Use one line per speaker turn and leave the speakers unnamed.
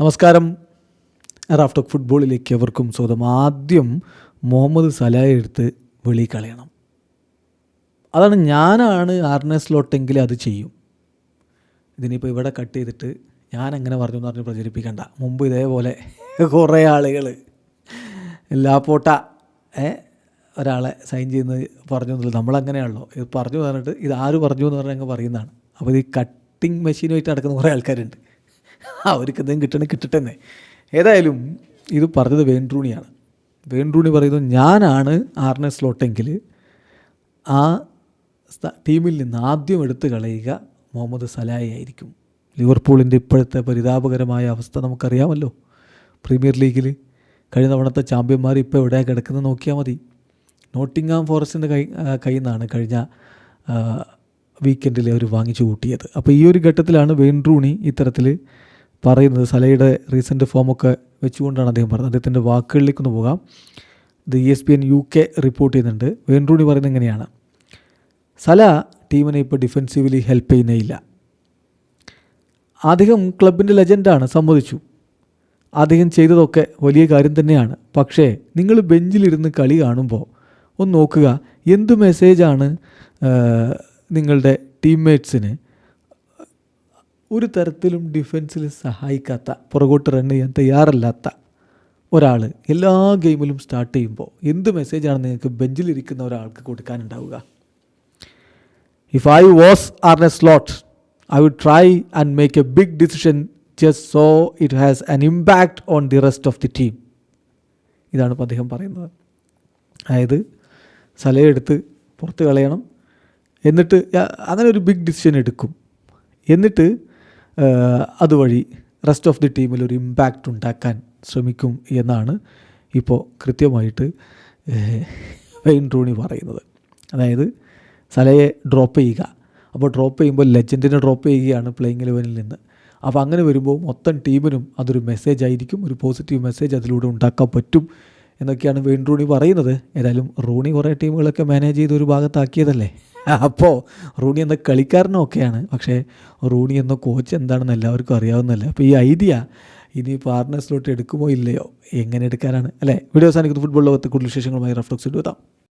നമസ്കാരം. റാഫ്റ്റോക്ക് ഫുട്ബോളിലേക്ക് അവർക്കും സ്വാഗതം. ആദ്യം മുഹമ്മദ് സലായ എടുത്ത് വെളി കളയണം. അതാണ് ഞാനാണ് ആറിനെ സ്ലോട്ടെങ്കിൽ അത് ചെയ്യും. ഇതിനിപ്പോൾ ഇവിടെ കട്ട് ചെയ്തിട്ട് ഞാൻ എങ്ങനെ പറഞ്ഞു എന്ന് പറഞ്ഞ് പ്രചരിപ്പിക്കണ്ട. മുമ്പ് ഇതേപോലെ കുറേ ആളുകൾ ലാപ്പോട്ട ഏ ഒരാളെ സൈൻ ചെയ്യുന്നത് പറഞ്ഞു എന്നുള്ളത് നമ്മളങ്ങനെയാണല്ലോ. ഇത് പറഞ്ഞു പറഞ്ഞിട്ട് ഇത് ആര് പറഞ്ഞു എന്ന് പറഞ്ഞാൽ അങ്ങ് പറയുന്നതാണ്. അപ്പോൾ ഇത് കട്ടിങ് മെഷീനുമായിട്ട് നടക്കുന്ന കുറേ ആൾക്കാരുണ്ട്. അവർക്ക് എന്തെങ്കിലും കിട്ടണേ കിട്ടട്ടെ തന്നെ ഏതായാലും ഇത് പറഞ്ഞത് വേൺട്രൂണിയാണ് വേൺട്രൂണി പറയുന്നത് ഞാനാണ് ആറിനെ സ്ലോട്ടെങ്കിൽ ആ ടീമിൽ നിന്ന് ആദ്യം എടുത്തു കളയുക മുഹമ്മദ് സലായി ആയിരിക്കും. ലിവർപൂളിന്റെ ഇപ്പോഴത്തെ പരിതാപകരമായ അവസ്ഥ നമുക്കറിയാമല്ലോ. പ്രീമിയർ ലീഗിൽ കഴിഞ്ഞ തവണത്തെ ചാമ്പ്യന്മാർ ഇപ്പോൾ എവിടെ കിടക്കുന്നത് നോക്കിയാൽ മതി. നോട്ടിങ്ങാം ഫോറസ്റ്റിന്റെ കൈ കയ്യിൽ നിന്നാണ് കഴിഞ്ഞ വീക്കെൻഡിൽ അവർ വാങ്ങിച്ചു കൂട്ടിയത്. അപ്പോൾ ഈ ഒരു ഘട്ടത്തിലാണ് വെയിൻറൂണി ഇത്തരത്തിൽ പറയുന്നത് സലയുടെ റീസെന്റ് ഫോമൊക്കെ വെച്ചുകൊണ്ടാണ് അദ്ദേഹം പറഞ്ഞത്. അദ്ദേഹത്തിന്റെ വാക്കുകളിലേക്കൊന്ന് പോകാം. ഇത് E S P N U K report ചെയ്യുന്നുണ്ട്. വെയിൻറൂണി പറയുന്നത് എങ്ങനെയാണ് സല ടീമിനെ ഇപ്പോൾ ഡിഫെൻസീവലി ഹെൽപ്പ് ചെയ്യുന്നേയില്ല. അദ്ദേഹം ക്ലബിന്റെ ലെജൻഡാണ് സമ്മതിച്ചു. അദ്ദേഹം ചെയ്തതൊക്കെ വലിയ കാര്യം തന്നെയാണ്. പക്ഷേ നിങ്ങൾ ബെഞ്ചിലിരുന്ന് കളി കാണുമ്പോൾ ഒന്ന് നോക്കുക എന്ത് മെസ്സേജാണ് നിങ്ങളുടെ ടീംമേറ്റ്സിന് ഒരു തരത്തിലും ഡിഫൻസിൽ സഹായിക്കാത്ത പുറകോട്ട് റൺ ചെയ്യാൻ തയ്യാറല്ലാത്ത ഒരാൾ എല്ലാ ഗെയിമിലും സ്റ്റാർട്ട് ചെയ്യുമ്പോൾ എന്ത് മെസ്സേജാണ് നിങ്ങൾക്ക് ബെഞ്ചിലിരിക്കുന്ന ഒരാൾക്ക് കൊടുക്കാനുണ്ടാവുക? If I was are a slot I would try and make a big decision just so it has an impact on the rest of the team ഇതാണ് ഇപ്പോൾ അദ്ദേഹം പറയുന്നത്. അതായത് സലയെ എടുത്ത് പുറത്ത് കളയണം. എന്നിട്ട് അങ്ങനെ ഒരു ബിഗ് ഡിസിഷൻ എടുക്കും. എന്നിട്ട് അതുവഴി റെസ്റ്റ് ഓഫ് ദി ടീമിൽ ഒരു ഇമ്പാക്റ്റ് ഉണ്ടാക്കാൻ ശ്രമിക്കും എന്നാണ് ഇപ്പോൾ കൃത്യമായിട്ട് വെയിൻ റൂണി പറയുന്നത്. അതായത് സലയെ ഡ്രോപ്പ് ചെയ്യുക. അപ്പോൾ ഡ്രോപ്പ് ചെയ്യുമ്പോൾ ലെജൻഡിനെ ഡ്രോപ്പ് ചെയ്യുകയാണ് പ്ലേയിങ് ഇലവനിൽ നിന്ന്. അപ്പോൾ അങ്ങനെ വരുമ്പോൾ മൊത്തം ടീമിനും അതൊരു മെസ്സേജ് ആയിരിക്കും. ഒരു പോസിറ്റീവ് മെസ്സേജ് അതിലൂടെ ഉണ്ടാക്കാൻ പറ്റും. എന്നൊക്കെയാണ് വെയിൻ റൂണി പറയുന്നത്. ഏതായാലും റൂണി കുറേ ടീമുകളൊക്കെ മാനേജ് ചെയ്ത് ഒരു ഭാഗത്താക്കിയതല്ലേ? അപ്പോൾ റൂണി എന്ന കളിക്കാരനൊക്കെയാണ്. പക്ഷേ റൂണി എന്ന കോച്ച് എന്താണെന്ന് എല്ലാവർക്കും അറിയാവുന്നതല്ലേ. അപ്പോൾ ഈ ഐഡിയ ഇനി പാർട്ട്നേഴ്സിലോട്ട് എടുക്കുമോ ഇല്ലയോ? എങ്ങനെ എടുക്കാനാണ്? അല്ലേ? വീഡിയോ അവസാനിക്കുന്ന. ഫുട്ബോൾ ലോകത്തെ കൂടുതൽ വിശേഷങ്ങളുമായി റഫ്ലക്സ് എത്താം.